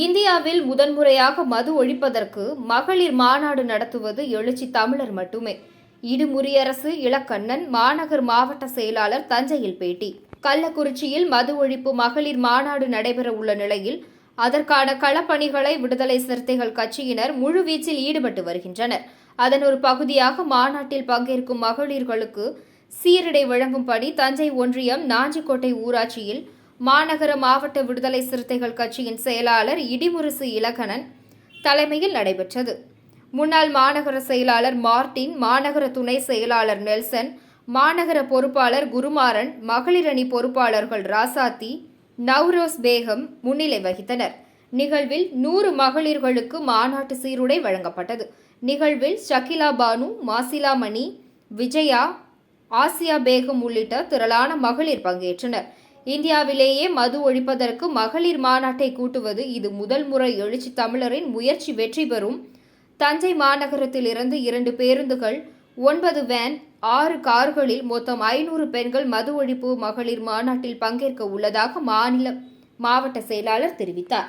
இந்தியாவில் முதன்முறையாக மது ஒழிப்பதற்கு மகளிர் மாநாடு நடத்துவது எழுச்சி தமிழர் மட்டுமே. இடுமுறியரசு இளக்கண்ணன் மாநகர் மாவட்ட செயலாளர் தஞ்சையில் பேட்டி. கள்ளக்குறிச்சியில் மது ஒழிப்பு மகளிர் மாநாடு நடைபெற உள்ள நிலையில் அதற்கான களப்பணிகளை விடுதலை சிறுத்தைகள் கட்சியினர் முழுவீச்சில் ஈடுபட்டு வருகின்றனர். அதன் ஒரு பகுதியாக மாநாட்டில் பங்கேற்கும் மகளிர்களுக்கு சீருடை வழங்கும் பணி தஞ்சை ஒன்றியம் நாஞ்சிக்கோட்டை ஊராட்சியில் மாநகர மாவட்ட விடுதலை சிறுத்தைகள் கட்சியின் செயலாளர் இடிமுரசு இலக்கணன் தலைமையில் நடைபெற்றது. முன்னாள் மாநகர செயலாளர் மார்டின் மாநகர துணை செயலாளர் நெல்சன் மாநகர பொறுப்பாளர் குருமாறன் மகளிர் அணி பொறுப்பாளர்கள் ராசாத்தி நவ்ரோஸ் பேகம் முன்னிலை வகித்தனர். நிகழ்வில் நூறு மகளிர்களுக்கு மாநாட்டு சீருடை வழங்கப்பட்டது. நிகழ்வில் ஷகிலா பானு மாசிலா மணி விஜயா ஆசியா பேகம் உள்ளிட்ட திரளான மகளிர் பங்கேற்றனர். இந்தியாவிலேயே மது ஒழிப்பதற்கு மகளிர் மாநாட்டை கூட்டுவது இது முதல் முறை எழுச்சி தமிழரின் முயற்சி வெற்றி பெறும். தஞ்சை மாநகரத்திலிருந்து இரண்டு பேருந்துகள் ஒன்பது வேன் ஆறு கார்களில் மொத்தம் ஐநூறு பெண்கள் மது ஒழிப்பு மகளிர் மாநாட்டில் பங்கேற்க உள்ளதாக மாநில மாவட்ட செயலாளர் தெரிவித்தார்.